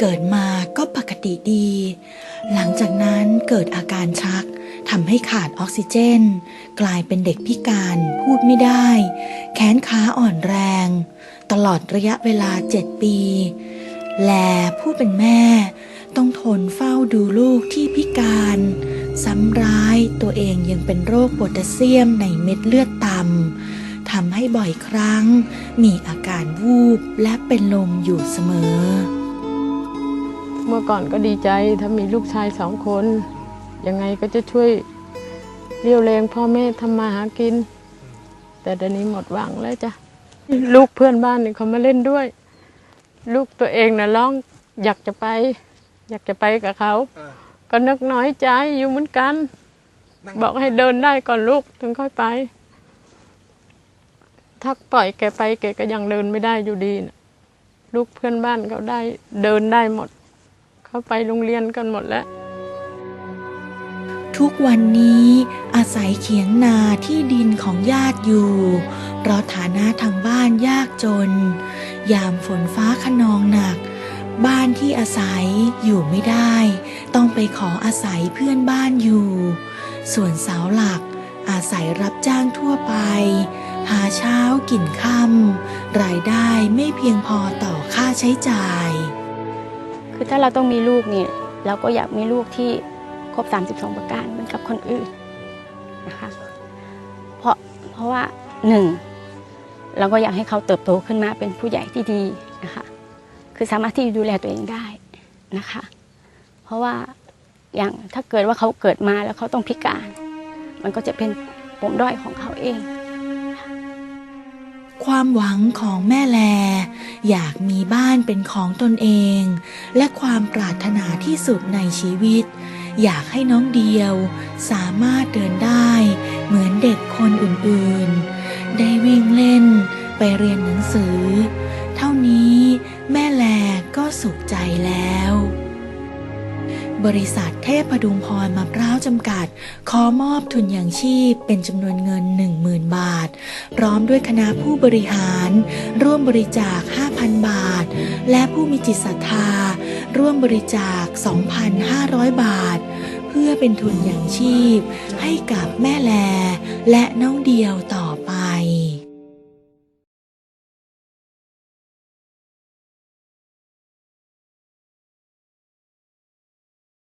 เกิดมาก็ปกติดี หลังจากนั้นเกิดอาการชักทำให้ขาดออกซิเจน กลายเป็นเด็กพิการพูดไม่ได้ แขนขาอ่อนแรง ตลอดระยะเวลาเจ็ดปี และผู้เป็นแม่ ต้องทนเฝ้าดูลูกที่พิการ ซ้ำร้ายตัวเองยังเป็นโรคโพแทสเซียมในเม็ดเลือดต่ำทำให้บ่อยครั้ง มีอาการวูบและเป็นลมอยู่เสมอ เมื่อก่อนก็ดีใจถ้ามีลูกชายสองคน ยังไงก็จะช่วยเรียวแรงพ่อแม่ทำมาหากิน แต่เดี๋ยวนี้หมดหวังแล้วจ้ะลูกเพื่อนบ้านนี่เขามาเล่นด้วย ลูกตัวเองนะร้องอยากจะไป อยากจะไปกับเขา ก็นึกน้อยใจอยู่เหมือนกัน บอกให้เดินได้ก่อนลูกถึงค่อยไป ถ้าปล่อยแกไปแกก็ยังเดินไม่ได้อยู่ดีนะลูกเพื่อนบ้านเขาได้เดินได้หมด เขาไปโรงเรียนกันหมดแล้ว ทุกวันนี้อาศัยเขียงนาที่ดินของญาติอยู่ เพราะฐานะทางบ้านยากจน ยามฝนฟ้าขนองหนัก บ้านที่อาศัยอยู่ไม่ได้ ต้องไปขออาศัยเพื่อนบ้านอยู่ ส่วนเสาหลักอาศัยรับจ้างทั่วไป หาเช้ากินค่ำรายได้ไม่เพียงพอต่อค่าใช้จ่าย คือถ้าเราต้องมีลูกเนี่ยเราก็อยากมีลูกที่ครบ 32 ประการเหมือนกับคนอื่นนะคะเพราะเพราะว่าหนึ่งเราก็อยากให้เขาเติบโตขึ้นมาเป็นผู้ใหญ่ที่ดีนะคะคือสามารถที่จะดูแลตัวเองได้นะคะ เพราะว่าอย่างถ้าเกิดว่าเขาเกิดมาแล้วเขาต้องพิการ มันก็จะเป็นปมด้อยของเขาเอง ความหวังของแม่แล อยากมีบ้านเป็นของตนเอง และความปรารถนาที่สุดในชีวิต อยากให้น้องเดียวสามารถเดินได้ เหมือนเด็กคนอื่นๆ ได้วิ่งเล่นไปเรียนหนังสือ เท่านี้แม่แลก็สุขใจแล้ว บริษัทเทพพดุงพรมะพร้าวจำกัด ขอมอบทุนอย่างชีพเป็นจำนวนเงิน 10,000 บาท พร้อมด้วยคณะผู้บริหาร ร่วมบริจาค 5,000 บาท และผู้มีจิตศรัทธา ร่วมบริจาค 2,500 บาท เพื่อเป็นทุนอย่างชีพ ให้กับแม่แล และน้องเดียวต่อไป